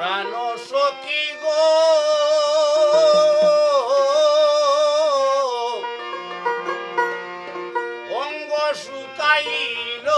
প্রাণ সখী গো। অঙ্গ শুকাইল।